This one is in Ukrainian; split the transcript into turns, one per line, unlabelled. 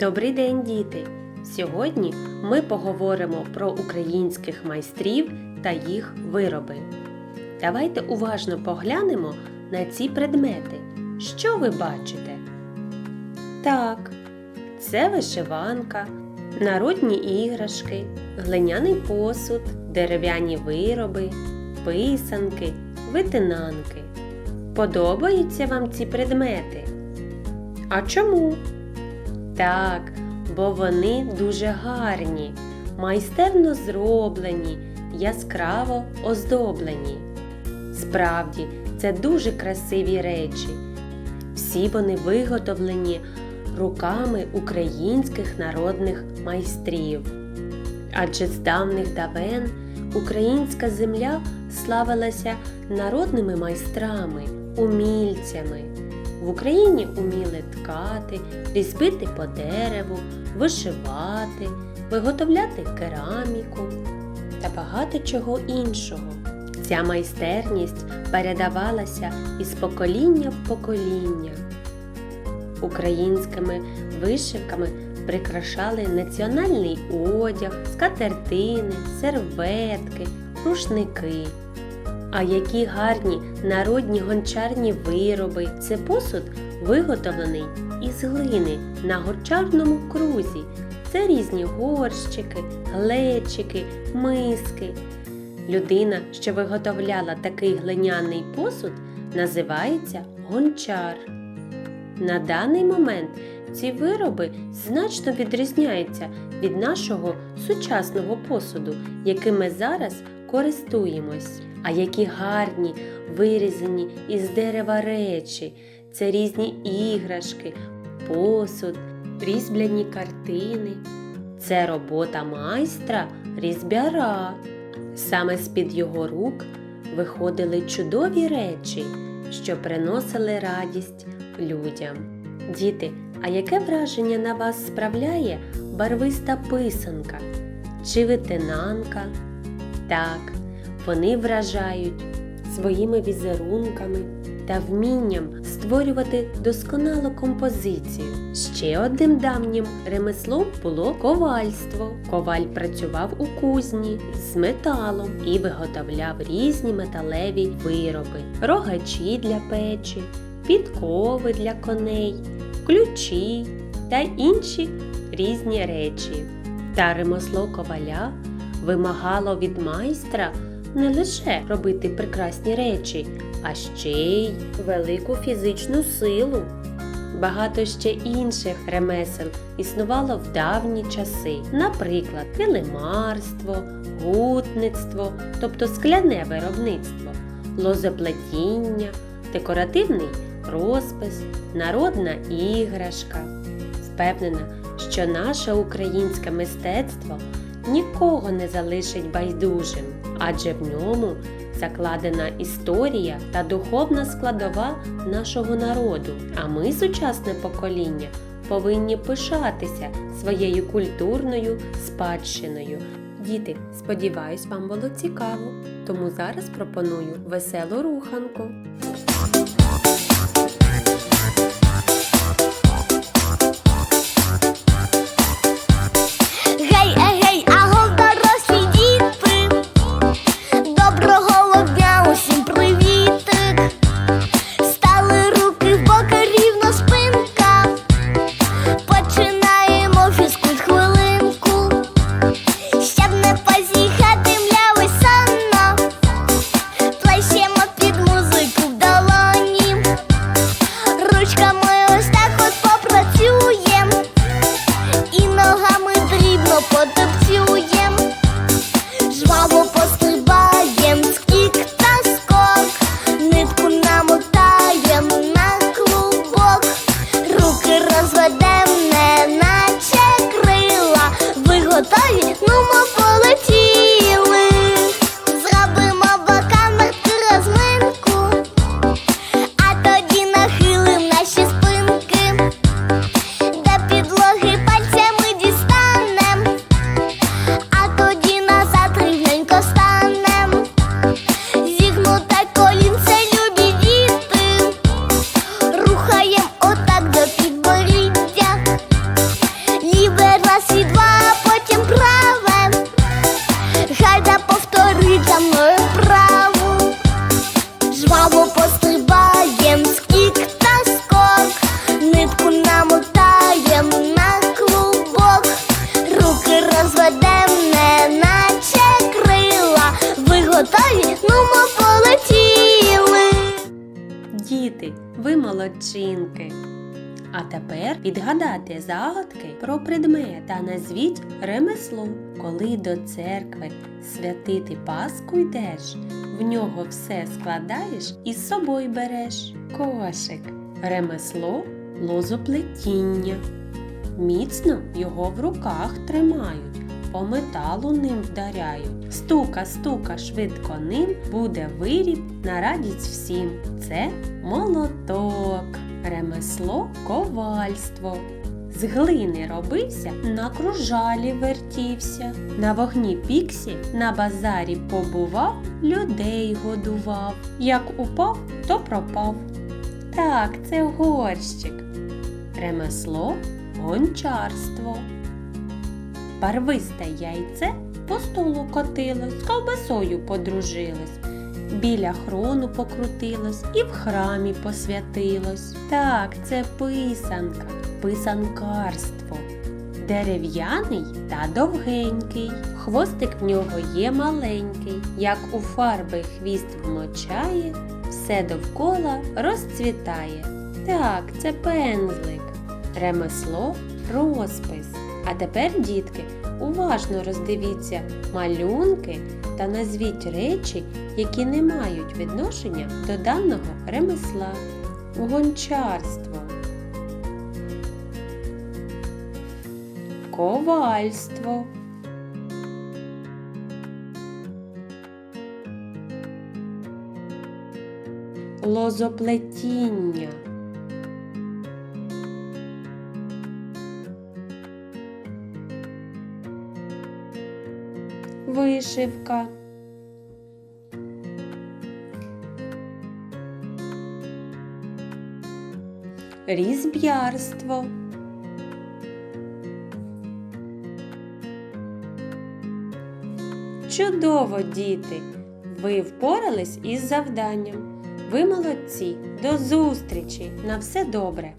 Добрий день, діти! Сьогодні ми поговоримо про українських майстрів та їх вироби. Давайте уважно поглянемо на ці предмети. Що ви бачите? Так, це вишиванка, народні іграшки, глиняний посуд, дерев'яні вироби, писанки, витинанки. Подобаються вам ці предмети? А чому? Так, бо вони дуже гарні, майстерно зроблені, яскраво оздоблені. Справді, це дуже красиві речі. Всі вони виготовлені руками українських народних майстрів. Адже з давних давен українська земля славилася народними майстрами, умільцями. В Україні уміли ткати, різьбити по дереву, вишивати, виготовляти кераміку та багато чого іншого. Ця майстерність передавалася із покоління в покоління. Українськими вишивками прикрашали національний одяг, скатертини, серветки, рушники. А які гарні народні гончарні вироби. Це посуд виготовлений із глини на гончарному крузі. Це різні горщики, глечики, миски. Людина, що виготовляла такий глиняний посуд, називається гончар. На даний момент ці вироби значно відрізняються від нашого сучасного посуду, яким ми зараз користуємось. А які гарні вирізані із дерева речі, це різні іграшки, посуд, різьбляні картини. Це робота майстра різьбяра. Саме з-під його рук виходили чудові речі, що приносили радість людям. Діти, а яке враження на вас справляє барвиста писанка чи витинанка? Так, вони вражають своїми візерунками та вмінням створювати досконалу композицію. Ще одним давнім ремеслом було ковальство. Коваль працював у кузні з металом і виготовляв різні металеві вироби, рогачі для печі, підкови для коней, ключі та інші різні речі. Та ремесло коваля вимагало від майстра не лише робити прекрасні речі, а ще й велику фізичну силу. Багато ще інших ремесел існувало в давні часи, наприклад, килимарство, гутництво, тобто скляне виробництво, лозоплетіння, декоративний розпис, народна іграшка. Впевнена, що наше українське мистецтво нікого не залишить байдужим, адже в ньому закладена історія та духовна складова нашого народу. А ми, сучасне покоління, повинні пишатися своєю культурною спадщиною. Діти, сподіваюсь, вам було цікаво, тому зараз пропоную веселу руханку. Начинки. А тепер відгадати загадки про предмет та назвіть ремесло. Коли до церкви святити Пасху йдеш, в нього все складаєш і з собою береш. Кошик. Ремесло лозоплетіння. Міцно його в руках тримають, по металу ним вдаряють. Стука, стука швидко ним буде виріб на радість всім. Це молоток, ремесло ковальство. З глини робився, на кружалі вертівся, на вогні піксі на базарі побував, людей годував. Як упав, то пропав. Так, це горщик. Ремесло гончарство. Барвисте яйце по столу котилось, з ковбасою подружилось. Біля хрону покрутилось і в храмі посвятилось. Так, це писанка, писанкарство. Дерев'яний та довгенький. Хвостик в нього є маленький. Як у фарби хвіст вмочає, все довкола розцвітає. Так, це пензлик. Ремесло розпис. А тепер, дітки, уважно роздивіться малюнки та назвіть речі, які не мають відношення до даного ремесла. Гончарство. Ковальство. Лозоплетіння. Вишивка. Різб'ярство. Чудово, діти! Ви впорались із завданням. Ви молодці! До зустрічі! На все добре!